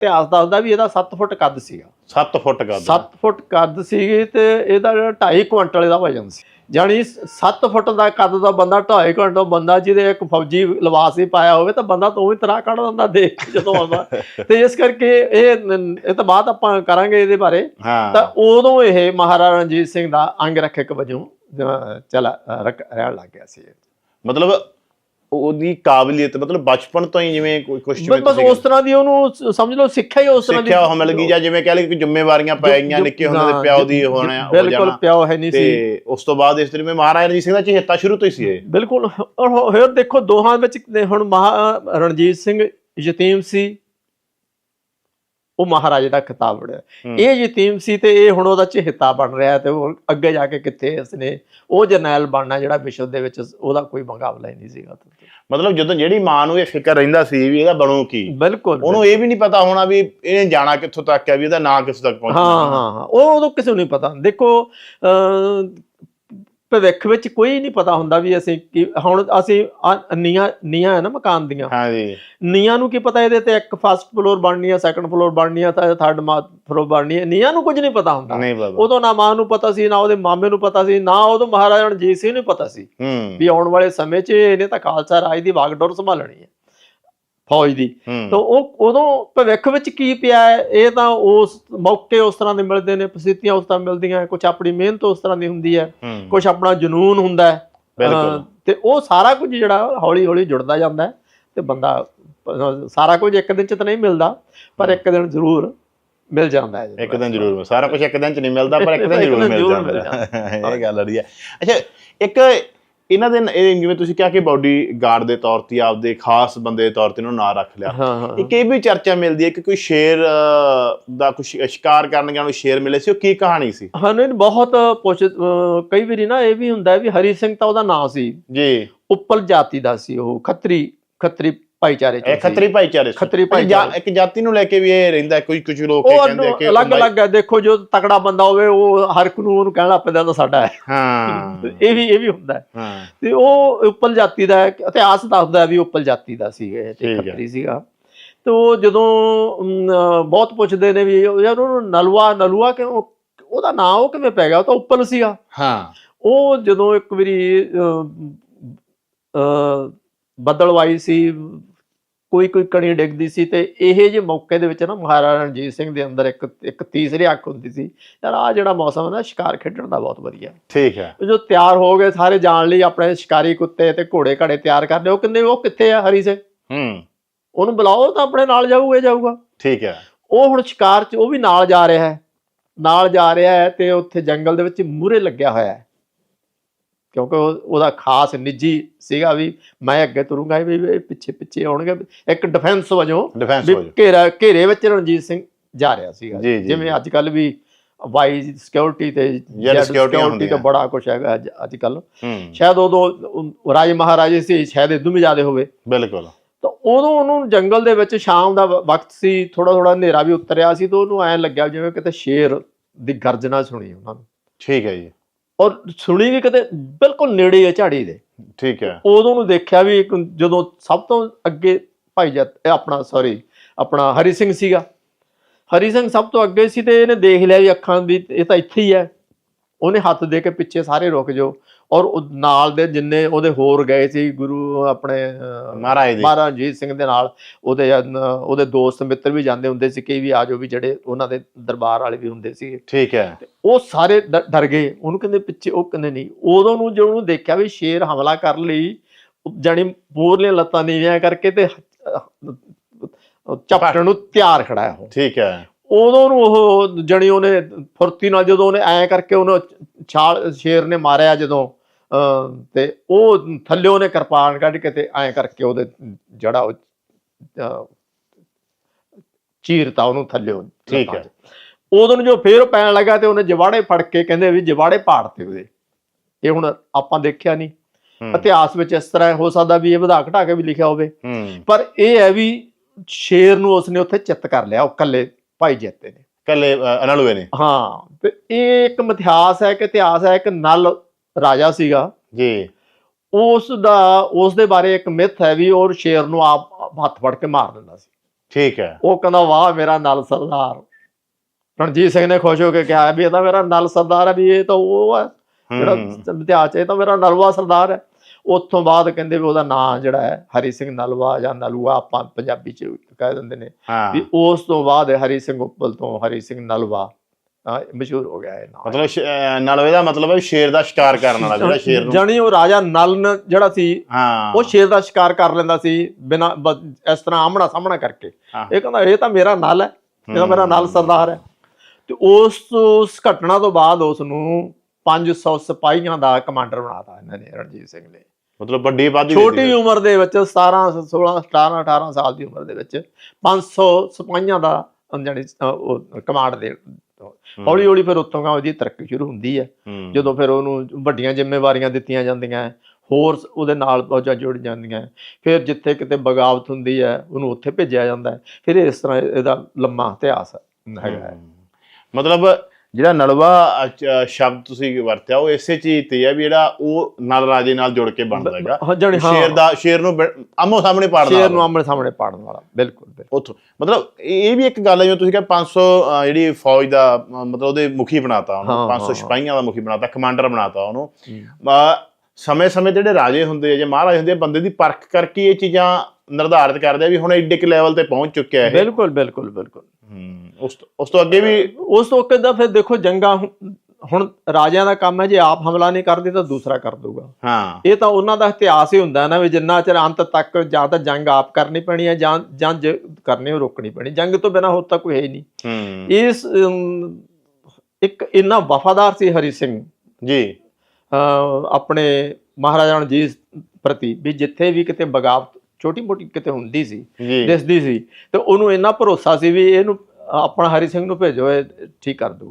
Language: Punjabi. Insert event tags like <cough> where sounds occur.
ਇਤਿਹਾਸ ਦੱਸਦਾ ਵੀ ਇਹਦਾ 7 ਫੁੱਟ ਕੱਦ ਸੀਗਾ। 7 ਫੁੱਟ ਕੱਦ। 7 ਫੁੱਟ ਕੱਦ ਸੀਗੇ ਤੇ ਇਹਦਾ ਜਿਹੜਾ 2.5 ਕੁਇੰਟਲ ਦਾ ਵਜਨ ਸੀ। ਜਾਨੀ 7 ਫੁੱਟ ਦਾ ਕੱਦ ਦਾ ਬੰਦਾ 2.5 ਕੁਇੰਟਲ ਬੰਦਾ ਜਿਹਦੇ ਇੱਕ ਫੌਜੀ ਲਿਬਾਸ ਹੀ ਪਾਇਆ ਹੋਵੇ ਤਾਂ ਬੰਦਾ ਤੋਂ ਵੀ ਤਰ੍ਹਾਂ ਕੱਢ ਦਿੰਦਾ ਦੇਖ ਜਦੋਂ ਆਉਂਦਾ। <laughs> ਤੇ ਇਸ ਕਰਕੇ ਇਹ ਇਹ ਤਾਂ ਬਾਅਦ ਆਪਾਂ ਕਰਾਂਗੇ ਇਹਦੇ ਬਾਰੇ। ਤਾਂ ਉਦੋਂ ਇਹ ਮਹਾਰਾਜਾ ਰਣਜੀਤ ਸਿੰਘ ਦਾ ਅੰਗ ਰੱਖਿਅਕ ਵਜੋਂ ਚਲਾ ਰਹਿਣ ਲੱਗ ਗਿਆ ਸੀ। ਮਤਲਬ ਉਹਦੀ ਕਾਬਲੀਅਤ ਮਤਲਬ ਬਚਪਨ ਤੋਂ ਹੀ ਜਿਵੇਂ ਕੋਈ ਕੁਝ ਬਸ ਬਸ ਉਸ ਤਰ੍ਹਾਂ ਦੀ ਉਹਨੂੰ ਸਮਝ ਲਓ ਸਿੱਖਿਆ ਹੀ ਉਸ ਤਰ੍ਹਾਂ ਦੀ ਸਿੱਖਿਆ ਉਹ ਮਿਲ ਗਈ ਜਾਂ ਜਿਵੇਂ ਕਹਿ ਲਈ ਕਿ ਜ਼ਿੰਮੇਵਾਰੀਆਂ ਪੈ ਗਈਆਂ ਨਿੱਕੇ ਹੁੰਦੇ ਦੇ ਪਿਓ ਦੀ ਹੋਣਾ ਹੋ ਬਿਲਕੁਲ ਜਾਣਾ। ਪਿਓ ਹੈ ਨਹੀਂ ਸੀ। ਤੇ ਉਸ ਤੋਂ ਬਾਅਦ ਇਸ ਤਰੀਕੇ ਮਹਾਰਾਜਾ ਰਣਜੀਤ ਸਿੰਘ ਦਾ ਚਹੇਤਾ ਸ਼ੁਰੂ ਤੋਂ ਹੀ ਸੀ ਇਹ। ਬਿਲਕੁਲ ਹੋਰ ਦੇਖੋ ਦੋਹਾਂ ਵਿੱਚ ਹੁਣ ਮਹਾ ਰਣਜੀਤ ਸਿੰਘ ਯਤੀਮ ਸੀ ਉਹ ਮਹਾਰਾਜੇ ਦਾ ਖਿਤਾਬ ਹੂੰ। ਇਹ ਯਤੀਮ ਸੀ ਤੇ ਇਹ ਹੁਣ ਉਹਦਾ ਚਹੇਤਾ ਬਣ ਰਿਹਾ ਤੇ ਉਹ ਅੱਗੇ ਜਾ ਕੇ ਕਿੱਥੇ ਇਸਨੇ ਉਹ ਜਰਨੈਲ ਬਣਨਾ ਜਿਹੜਾ ਵਿਸ਼ਵ ਦੇ ਵਿੱਚ ਉਹਦਾ ਕੋਈ ਮੁਕਾਬਲਾ ਹੀ ਨਹੀਂ ਸੀਗਾ ਮਤਲਬ ਜਦੋਂ ਜਿਹੜੀ ਮਾਂ ਨੂੰ ਇਹ ਫਿਕਰ ਰਹਿੰਦਾ ਸੀ ਵੀ ਇਹਦਾ ਬਣੂ ਕੀ? ਬਿਲਕੁਲ ਉਹਨੂੰ ਇਹ ਵੀ ਨਹੀਂ ਪਤਾ ਹੋਣਾ ਵੀ ਇਹਨੇ ਜਾਣਾ ਕਿੱਥੋਂ ਤੱਕ ਹੈ ਵੀ ਇਹਦਾ ਨਾਂ ਕਿੱਥੋਂ ਤੱਕ ਪਹੁੰਚਣਾ। ਹਾਂ ਹਾਂ ਹਾਂ। ਉਹ ਉਦੋਂ ਕਿਸੇ ਨੂੰ ਨਹੀਂ ਪਤਾ। ਦੇਖੋ ਭਵਿੱਖ ਵਿੱਚ ਕੋਈ ਨਹੀਂ ਪਤਾ ਹੁੰਦਾ ਵੀ ਅਸੀਂ ਕੀ ਹੁਣ ਅਸੀਂ ਆਹ ਨੀਆਂ ਨੀਆਂ ਹੈ ਨਾ ਮਕਾਨ ਦੀਆਂ। ਹਾਂ ਜੀ ਨੀਆਂ ਨੂੰ ਕੀ ਪਤਾ ਇਹਦੇ ਤੇ ਇੱਕ ਫਸਟ ਫਲੋਰ ਬਣਨੀ ਹੈ ਸੈਕੰਡ ਫਲੋਰ ਬਣਨੀ ਤਾਂ ਥਰਡ ਫਲੋਰ ਬਣਨੀ ਹੈ ਨੀਆਂ ਨੂੰ ਕੁਝ ਨਹੀਂ ਪਤਾ ਹੁੰਦਾ। ਨਹੀਂ ਬਾਬਾ ਉਦੋਂ ਨਾ ਮਾਂ ਨੂੰ ਪਤਾ ਸੀ ਨਾ ਉਹਦੇ ਮਾਮੇ ਨੂੰ ਪਤਾ ਸੀ ਨਾ ਉਦੋਂ ਮਹਾਰਾਜਾ ਰਣਜੀਤ ਸਿੰਘ ਨੂੰ ਪਤਾ ਸੀ ਹੂੰ। ਵੀ ਆਉਣ ਵਾਲੇ ਸਮੇਂ 'ਚ ਇਹਨੇ ਤਾਂ ਖਾਲਸਾ ਰਾਜ ਦੀ ਵਾਗਡੋਰ ਸੰਭਾਲਣੀ ਹੈ। ਫੌਜ ਦੀ। ਤਾਂ ਉਹ ਉਦੋਂ ਭਵਿੱਖ ਵਿੱਚ ਕੀ ਪਿਆ ਹੈ ਇਹ ਤਾਂ ਉਸ ਮੌਕੇ ਉਸ ਤਰ੍ਹਾਂ ਦੇ ਮਿਲਦੇ ਨੇ ਪ੍ਰਸਿੱਧੀਆਂ ਉਸ ਤਰ੍ਹਾਂ ਮਿਲਦੀਆਂ ਕੁਝ ਆਪਣੀ ਮਿਹਨਤ ਉਸ ਤਰ੍ਹਾਂ ਦੀ ਹੁੰਦੀ ਹੈ ਕੁਝ ਆਪਣਾ ਜਨੂਨ ਹੁੰਦਾ ਹੈ। ਬਿਲਕੁਲ। ਅਹ ਤੇ ਉਹ ਸਾਰਾ ਕੁਝ ਜਿਹੜਾ ਹੌਲੀ ਹੌਲੀ ਜੁੜਦਾ ਜਾਂਦਾ ਹੈ ਤੇ ਬੰਦਾ ਸਾਰਾ ਕੁਝ ਇੱਕ ਦਿਨ ਚ ਤਾਂ ਨਹੀਂ ਮਿਲਦਾ ਪਰ ਇੱਕ ਦਿਨ ਜ਼ਰੂਰ ਮਿਲ ਜਾਂਦਾ ਹੈ ਇੱਕ ਦਿਨ ਜ਼ਰੂਰ ਸਾਰਾ ਕੁਝ ਇੱਕ ਦਿਨ ਚ ਨਹੀਂ ਮਿਲਦਾ ਪਰ ਇੱਕ ਦਿਨ ਜ਼ਰੂਰ ਮਿਲ ਜਾਂਦਾ ਇਹ ਗੱਲ ਅੜੀ ਹੈ ਅੱਛਾ ਇੱਕ ਇਹਨਾਂ ਦੇ ਇਹ ਜਿਵੇਂ ਤੁਸੀਂ ਕਿਹਾ ਕਿ ਬਾਡੀ ਗਾਰਡ ਦੇ ਤੌਰ ਤੇ ਆਪਦੇ ਖਾਸ ਬੰਦੇ ਦੇ ਤੌਰ ਤੇ ਇਹਨੂੰ ਨਾਂ ਰੱਖ ਲਿਆ। ਹਾਂ ਹਾਂ ਇੱਕ ਇਹ ਵੀ ਚਰਚਾ ਮਿਲਦੀ ਹੈ ਕਿ ਕੋਈ ਸ਼ੇਰ ਦਾ ਕੁਝ ਸ਼ਿਕਾਰ ਕਰਨ ਗਿਆ ਨੂੰ ਸ਼ੇਰ ਮਿਲੇ ਸੀ ਉਹ ਕੀ ਕਹਾਣੀ ਸੀ? ਸਾਨੂੰ ਇਹਨੂੰ ਬਹੁਤ ਪੁੱਛ ਕਈ ਵਾਰੀ ਨਾ ਇਹ ਵੀ ਹੁੰਦਾ ਹੈ ਵੀ ਹਰੀ ਸਿੰਘ ਤਾਂ ਉਹਦਾ ਨਾਂ ਸੀ। ਜੀ। ਉੱਪਲ ਜਾਤੀ ਦਾ ਸੀ ਉਹ ਖੱਤਰੀ ਖੱਤਰੀ ਭਾਈਚਾਰੇ ਚੋਂ ਇਹ। ਖੱਤਰੀ ਭਾਈਚਾਰੇ। ਖੱਤਰੀ ਭਾਈਚਾਰੇ। ਇੱਕ ਜਾਤੀ ਨੂੰ ਲੈ ਕੇ ਵੀ ਇਹ ਰਹਿੰਦਾ ਕੋਈ ਕੁਝ ਲੋਕ ਕਹਿੰਦੇ ਕਿ ਅਲੱਗ ਅਲੱਗ ਹੈ। ਦੇਖੋ ਜੋ ਤਕੜਾ ਬੰਦਾ ਹੋਵੇ ਉਹ ਹਰ ਇੱਕ ਨੂੰ ਉਹਨੂੰ ਕਹਿਣਾ ਪੈਂਦਾ ਤਾਂ ਸਾਡਾ ਹੈ। ਹਾਂ। ਇਹ ਵੀ ਇਹ ਵੀ ਹੁੰਦਾ ਹੈ। ਤੇ ਉਹ ਉੱਪਲ ਜਾਤੀ ਦਾ ਇਤਿਹਾਸ ਦੱਸਦਾ ਵੀ ਉੱਪਲ ਜਾਤੀ ਦਾ ਸੀ ਇਹ ਤੇ। ਖੱਤਰੀ ਸੀਗਾ। ਤੇ ਉਹ ਜਦੋਂ ਬਹੁਤ ਪੁੱਛਦੇ ਨੇ ਵੀ ਯਾਰ ਉਹਨੂੰ ਨਲਵਾ ਨਲੂਆ ਕਿਉਂ ਉਹਦਾ ਨਾਂ ਉਹ ਕਿਵੇਂ ਪੈ ਗਿਆ? ਉਹ ਤਾਂ ਉੱਪਲ ਸੀਗਾ। ਹਾਂ। ਉਹ ਜਦੋਂ ਇੱਕ ਵਾਰੀ ਬੱਦਲਵਾਈ ਸੀ ਕੋਈ ਕੋਈ ਕਣੀ ਡਿੱਗਦੀ ਸੀ ਤੇ ਇਹ ਜੇ ਮੌਕੇ ਦੇ ਵਿੱਚ ਨਾ ਮਹਾਰਾਜਾ ਰਣਜੀਤ ਸਿੰਘ ਦੇ ਅੰਦਰ ਇੱਕ ਇੱਕ ਤੀਸਰੀ ਅੱਖ ਹੁੰਦੀ ਸੀ ਯਾਰ ਆ ਜਿਹੜਾ ਮੌਸਮ ਹੈ ਨਾ ਸ਼ਿਕਾਰ ਖੇਡਣ ਦਾ ਬਹੁਤ ਵਧੀਆ। ਠੀਕ ਹੈ। ਜੋ ਤਿਆਰ ਹੋ ਗਏ ਸਾਰੇ ਜਾਣ ਲਈ ਆਪਣੇ ਸ਼ਿਕਾਰੀ ਕੁੱਤੇ ਤੇ ਘੋੜੇ ਘੜੇ ਤਿਆਰ ਕਰ ਉਹ ਕਹਿੰਦੇ ਉਹ ਕਿੱਥੇ ਆ ਹਰੀ ਸਿੰਘ? ਹੂੰ। ਉਹਨੂੰ ਬੁਲਾਓ ਤਾਂ ਆਪਣੇ ਨਾਲ ਜਾਊਗਾ ਜਾਊਗਾ। ਠੀਕ ਹੈ। ਉਹ ਹੁਣ ਸ਼ਿਕਾਰ 'ਚ ਉਹ ਵੀ ਨਾਲ ਜਾ ਰਿਹਾ ਹੈ। ਨਾਲ ਜਾ ਰਿਹਾ ਹੈ ਤੇ ਉੱਥੇ ਜੰਗਲ ਦੇ ਵਿੱਚ ਮੂਰੇ ਲੱਗਿਆ ਹੋਇਆ ਹੈ। ਕਿਉਂਕਿ ਉਹ- ਉਹਦਾ ਖਾਸ ਨਿੱਜੀ ਸੀਗਾ ਵੀ ਮੈਂ ਅੱਗੇ ਤੁਰੂੰਗਾ ਵੀ ਇਹ ਪਿੱਛੇ ਪਿੱਛੇ ਆਉਣਗੇ। ਇੱਕ ਡਿਫੈਂਸ ਵਜੋਂ ਡਿਫੈਂਸ ਵੀ ਘੇਰਾ ਘੇਰੇ ਵਿੱਚ ਰਣਜੀਤ ਸਿੰਘ ਜਾ ਰਿਹਾ ਸੀਗਾ। ਜਿਵੇਂ। ਅੱਜ ਕੱਲ ਵੀ ਵਾਈ ਸਿਕਿਉਰਿਟੀ ਤੇ ਸਿਕਿਉਰਿਟੀ ਤੇ। ਬੜਾ ਕੁਝ ਹੈਗਾ ਅੱਜ ਕੱਲ ਸ਼ਾਇਦ ਉਦੋਂ ਰਾਜੇ ਮਹਾਰਾਜੇ ਸੀ ਸ਼ਾਇਦ ਇਦੋਂ ਵੀ ਜ਼ਿਆਦਾ ਹੋਵੇ। ਬਿਲਕੁਲ। ਤਾਂ ਉਦੋਂ ਉਹਨੂੰ ਜੰਗਲ ਦੇ ਵਿੱਚ ਸ਼ਾਮ ਦਾ ਵਕਤ ਸੀ ਥੋੜਾ ਥੋੜਾ ਹਨੇਰਾ ਵੀ ਉਤਰਿਆ ਸੀ ਤਾਂ ਉਹਨੂੰ ਐਂ ਲੱਗਿਆ ਜਿਵੇਂ ਕਿਤੇ ਸ਼ੇਰ ਦੀ ਗਰਜਨਾ ਸੁਣੀ ਉਹਨਾਂ ਨੂੰ। ਠੀਕ ਹੈ ਜੀ। ਔਰ ਸੁਣੀ ਵੀ ਕਿਤੇ ਬਿਲਕੁਲ ਨੇੜੇ ਹੈ ਝਾੜੀ ਦੇ। ਠੀਕ ਹੈ। ਉਦੋਂ ਨੂੰ ਦੇਖਿਆ ਵੀ ਇੱਕ ਜਦੋਂ ਸਭ ਤੋਂ ਅੱਗੇ ਭਾਈ ਜੱਤ ਇਹ ਆਪਣਾ ਸੌਰੀ ਆਪਣਾ ਹਰੀ ਸਿੰਘ ਸੀਗਾ। ਹਰੀ ਸਿੰਘ ਸਭ ਤੋਂ ਅੱਗੇ ਸੀ ਤੇ ਇਹਨੇ ਦੇਖ ਲਿਆ ਵੀ ਅੱਖਾਂ ਵੀ ਇਹ ਤਾਂ ਇੱਥੇ ਹੀ ਹੈ। ਉਹਨੇ ਹੱਥ ਦੇ ਕੇ ਪਿੱਛੇ ਸਾਰੇ ਰੁਕ ਜਾਓ। ਔਰ ਉਹ ਨਾਲ ਦੇ ਜਿੰਨੇ ਉਹਦੇ ਹੋਰ ਗਏ ਸੀ ਗੁਰੂ ਆਪਣੇ ਮਹਾਰਾਜ ਦੀ ਮਹਾਰਾਜ ਰਣਜੀਤ ਸਿੰਘ ਦੇ ਨਾਲ ਉਹਦੇ ਉਹਦੇ ਦੋਸਤ ਮਿੱਤਰ ਵੀ ਜਾਂਦੇ ਹੁੰਦੇ ਸੀ ਕਈ ਵੀ ਆਜੋ ਵੀ ਜਿਹੜੇ ਉਹਨਾਂ ਦੇ ਦਰਬਾਰ ਵਾਲੇ ਵੀ ਹੁੰਦੇ ਸੀ। ਠੀਕ ਹੈ। ਉਹ ਸਾਰੇ ਡਰ ਗਏ। ਉਹਨੂੰ ਕਹਿੰਦੇ ਪਿੱਛੇ ਉਹ ਕਹਿੰਦੇ ਨਹੀਂ। ਉਦੋਂ ਨੂੰ ਜਦੋਂ ਉਹਨੂੰ ਦੇਖਿਆ ਵੀ ਸ਼ੇਰ ਹਮਲਾ ਕਰ ਲਈ ਉਹ ਜਾਣੀ ਪੂਰਲੀਆਂ ਲੱਤਾਂ ਨੀਵੀਆਂ ਕਰਕੇ ਤੇ ਚਪਟਣ ਨੂੰ ਤਿਆਰ ਖੜਾ ਹੈ ਉਹ। ਠੀਕ ਹੈ। ਉਦੋਂ ਨੂੰ ਉਹ ਜਣੀ ਉਹਨੇ ਫੁਰਤੀ ਨਾਲ ਜਦੋਂ ਉਹਨੇ ਐ ਕਰਕੇ ਉਹਨੂੰ ਛਾਲ ਸ਼ੇਰ ਨੇ ਮਾਰਿਆ ਜਦੋਂ ਤੇ ਉਹ ਥੱਲੇ ਉਹਨੇ ਕਿਰਪਾਨ ਕੱਢ ਕੇ ਤੇ ਐ ਕਰਕੇ ਉਹਦੇ ਜੜਾ ਚੀਰਤਾ ਉਹਨੂੰ ਥੱਲੇ ਠੀਕ ਹੈ। ਉਦੋਂ ਨੂੰ ਜੋ ਫੇਰ ਪੈਣ ਲੱਗਾ ਤੇ ਉਹਨੇ ਜਵਾੜੇ ਫੜ ਕੇ ਕਹਿੰਦੇ ਵੀ ਜਵਾੜੇ ਪਾੜਤੇ ਉਹਦੇ। ਇਹ ਹੁਣ ਆਪਾਂ ਦੇਖਿਆ ਨਹੀਂ। ਇਤਿਹਾਸ ਵਿੱਚ ਇਸ ਤਰ੍ਹਾਂ ਹੋ ਸਕਦਾ ਵੀ ਇਹ ਵਧਾ ਘਟਾ ਕੇ ਵੀ ਲਿਖਿਆ ਹੋਵੇ। ਪਰ ਇਹ ਹੈ ਵੀ ਸ਼ੇਰ ਨੂੰ ਉਸਨੇ ਉੱਥੇ ਚਿੱਤ ਕਰ ਲਿਆ ਉਹ ਇਕੱਲੇ ਭਾਈ ਜੇਤੇ ਨੇ। ਕੱਲੇ ਅਨਲੂਏ ਨੇ। ਹਾਂ ਤੇ ਇਹ ਇੱਕ ਇਤਿਹਾਸ ਹੈ ਕਿ ਇਤਿਹਾਸ ਹੈ ਇੱਕ ਨਲ ਰਾਜਾ ਸੀਗਾ। ਜੀ। ਉਸ ਦਾ ਉਸ ਦੇ ਬਾਰੇ ਇੱਕ ਮਿਥ ਹੈ ਵੀ ਉਹ ਸ਼ੇਰ ਨੂੰ ਆਪ ਹੱਥ ਫੜ ਕੇ ਮਾਰ ਦਿੰਦਾ ਸੀ। ਠੀਕ ਹੈ। ਉਹ ਕਹਿੰਦਾ ਵਾਹ ਮੇਰਾ ਨਲ ਸਰਦਾਰ। ਰਣਜੀਤ ਸਿੰਘ ਨੇ ਖੁਸ਼ ਹੋ ਕੇ ਕਿਹਾ ਵੀ ਇਹ ਤਾਂ ਮੇਰਾ ਨਲ ਸਰਦਾਰ ਹੈ ਵੀ ਇਹ ਤਾਂ ਉਹ ਹੈ। ਜਿਹੜਾ। ਇਤਿਹਾਸ 'ਚ ਇਹ ਤਾਂ ਮੇਰਾ ਨਲਵਾ ਸਰਦਾਰ ਹੈ। ਉੱਥੋਂ ਬਾਅਦ ਕਹਿੰਦੇ ਵੀ ਉਹਦਾ ਨਾਂ ਜਿਹੜਾ ਹੈ ਹਰੀ ਸਿੰਘ ਨਲਵਾ ਜਾਂ ਨਲੂਆ ਆਪਾਂ ਪੰਜਾਬੀ 'ਚ ਕਹਿ ਦਿੰਦੇ ਨੇ। ਵੀ ਉਸ ਤੋਂ ਬਾਅਦ ਹਰੀ ਸਿੰਘ ਉੱਪਲ ਤੋਂ ਹਰੀ ਸਿੰਘ ਨਲਵਾ ਅਹ ਮਸ਼ਹੂਰ ਹੋ ਗਿਆ ਇਹ ਨਾਂ। ਮਤਲਬ ਸ਼- ਅਹ ਨਲਵੇ ਦਾ ਮਤਲਬ ਹੈ ਵੀ ਸ਼ੇਰ ਦਾ ਸ਼ਿਕਾਰ ਕਰਨ ਵਾਲਾ ਜਿਹੜਾ ਸ਼ੇਰ ਨੂੰ ਜਾਣੀ ਉਹ ਰਾਜਾ ਨਲ ਨ- ਜਿਹੜਾ ਸੀ ਹਾਂ। ਉਹ ਸ਼ੇਰ ਦਾ ਸ਼ਿਕਾਰ ਕਰ ਲੈਂਦਾ ਸੀ ਬਿਨਾ ਇਸ ਤਰ੍ਹਾਂ ਆਮਣਾ ਸਾਹਮਣਾ ਕਰਕੇ। ਹਾਂ। ਇਹ ਕਹਿੰਦਾ ਇਹ ਤਾਂ ਮੇਰਾ ਨਲ ਹੈ ਇਹ ਤਾਂ ਮੇਰਾ ਨਲ ਸਰਦਾਰ ਹੈ। ਤੇ ਉਸ ਉਸ ਘਟਨਾ ਤੋਂ ਬਾਅਦ ਉਸ ਨੂੰ 500 ਸਿਪਾਹੀਆਂ ਦਾ ਕਮਾਂਡਰ ਬਣਾਤਾ ਇਹਨਾਂ ਨੇ ਰਣਜੀਤ ਸਿੰਘ ਨੇ। ਮਤਲਬ ਵੱਡੀ ਆਬਾਦੀ ਛੋਟੀ ਉਮਰ ਦੇ ਵਿੱਚ 17 16 17 18 ਸਾਲ ਦੀ ਉਮਰ ਦੇ ਵਿੱਚ 500 ਸਿਪਾਹੀਆਂ ਦਾ ਜਾਣੀ ਉਹ ਕਮਾਂਡ ਦੇ ਹੌਲੀ ਹੌਲੀ ਫਿਰ ਉੱਤੋਂ ਗਾ ਉਹਦੀ ਤਰੱਕੀ ਸ਼ੁਰੂ ਹੁੰਦੀ ਹੈ। ਜਦੋਂ ਫਿਰ ਉਹਨੂੰ ਵੱਡੀਆਂ ਜ਼ਿੰਮੇਵਾਰੀਆਂ ਦਿੱਤੀਆਂ ਜਾਂਦੀਆਂ ਹੋਰ ਉਹਦੇ ਨਾਲ ਫੌਜਾਂ ਜੁੜ ਜਾਂਦੀਆਂ। ਫਿਰ ਜਿੱਥੇ ਕਿਤੇ ਬਗਾਵਤ ਹੁੰਦੀ ਹੈ ਉਹਨੂੰ ਉੱਥੇ ਭੇਜਿਆ ਜਾਂਦਾ ਹੈ ਫਿਰ ਇਸ ਤਰ੍ਹਾਂ ਇਹਦਾ ਲੰਮਾ ਇਤਿਹਾਸ ਹੈਗਾ। ਮਤਲਬ ਜਿਹੜਾ ਨਲਵਾ ਅ, ਸ਼ਬਦ ਤੁਸੀਂ ਵਰਤਿਆ ਉਹ ਇਸੇ ਚੀਜ਼ ਤੇ ਹੈ ਵੀ ਜਿਹੜਾ ਉਹ ਨਲ ਰਾਜੇ ਨਾਲ ਜੁੜ ਕੇ ਬਣਦਾ ਹੈਗਾ। ਹਾਂ ਜਾਣੀ ਹਾਂ ਸ਼ੇਰ ਦਾ ਸ਼ੇਰ ਨੂੰ ਆਮੋ ਸਾਹਮਣੇ ਪਾੜਦਾ ਸ਼ੇਰ ਨੂੰ ਆਮਣੇ ਸਾਹਮਣੇ ਪਾੜਨ ਵਾਲਾ ਬਿਲਕੁਲ ਬਿਲਕੁਲ। ਉੱਥੋਂ ਮਤਲਬ ਇਹ ਵੀ ਇੱਕ ਗੱਲ ਹੈ ਜਿਵੇਂ ਤੁਸੀਂ ਕਿਹਾ 500 ਅ, ਜਿਹੜੀ ਫੌਜ ਦਾ ਅ, ਮਤਲਬ ਉਹਦੇ ਮੁਖੀ ਬਣਾਤਾ ਉਹਨੂੰ ਹਾਂ, 500 ਹਾਂ। ਸਿਪਾਹੀਆਂ ਦਾ ਮੁਖੀ ਬਣਾਤਾ ਕਮਾਂਡਰ ਬਣਾਤਾ ਉਹਨੂੰ। ਹੂੰ। ਸਮੇਂ-ਸਮੇਂ ਜਿਹੜੇ ਰਾਜੇ ਹੁੰਦੇ ਆ ਜਾਂ ਮਹਾਰਾਜ ਹੁੰਦੇ ਆ ਬੰਦੇ ਦੀ ਪਰਖ ਕਰਕੇ ਇਹ ਚੀਜ਼ਾਂ ਨਿਰਧਾਰਿਤ ਕਰਦੇ ਆ ਵੀ ਹੁਣ ਏਡੇ ਕੁ ਲੈਵਲ ਤੇ ਪਹੁੰਚ ਚੁੱਕਿਆ ਇਹ। ਬਿਲਕੁਲ ਬਿਲਕੁਲ ਬਿਲਕੁਲ। ਹੂੰ, ਉਸ ਤੋਂ- ਉਸ ਤੋਂ ਅੱਗੇ ਵੀ ਉਸ ਤੋਂ ਕਹਿੰਦਾ ਫਿਰ ਦੇਖੋ ਜੰਗਾਂ ਹੁਣ- ਰਾਜਿਆਂ ਦਾ ਕੰਮ ਹੈ ਜੇ ਆਪ ਹਮਲਾ ਨਹੀਂ ਕਰਦੇ ਤਾਂ ਦੂਸਰਾ ਕਰ ਦੂਗਾ ਹਾਂ। ਇਹ ਤਾਂ ਉਹਨਾਂ ਦਾ ਇਤਿਹਾਸ ਹੀ ਹੁੰਦਾ ਨਾ ਵੀ ਜਿੰਨਾ ਚਿਰ ਅੰਤ ਤੱਕ ਜਾਂ ਤਾਂ ਜੰਗ ਆਪ ਕਰਨੀ ਪੈਣੀ ਹੈ ਜਾਂ ਜਾਂ ਜ- ਕਰਨੀ ਉਹ ਰੋਕਣੀ ਪੈਣੀ। ਜੰਗ ਤੋਂ ਬਿਨਾ ਹੋਰ ਤਾਂ ਕੋਈ ਹੈ ਹੀ ਨਹੀਂ। ਹੂੰ। ਇਸ ਇੱਕ ਇੰਨਾ ਵਫਾਦਾਰ ਸੀ ਹਰੀ ਸਿੰਘ। ਜੀ। ਆਪਣੇ ਮਹਾਰਾਜਾ ਰਣਜੀਤ ਪ੍ਰਤੀ ਵੀ ਜਿੱਥੇ ਵੀ ਕਿਤੇ ਬਗਾਵਤ ਛੋਟੀ ਮੋਟੀ ਕਿਤੇ ਹੁੰਦੀ ਸੀ ਦਿਸਦੀ ਸੀ ਤੇ ਉਹਨੂੰ ਇੰਨਾ ਭਰੋਸਾ ਸੀ ਵੀ ਇਹਨੂੰ ਆਪਣਾ ਹਰੀ ਸਿੰਘ ਨੂੰ ਭੇਜੋ ਇਹ ਠੀਕ ਕਰ ਦੂਗਾ।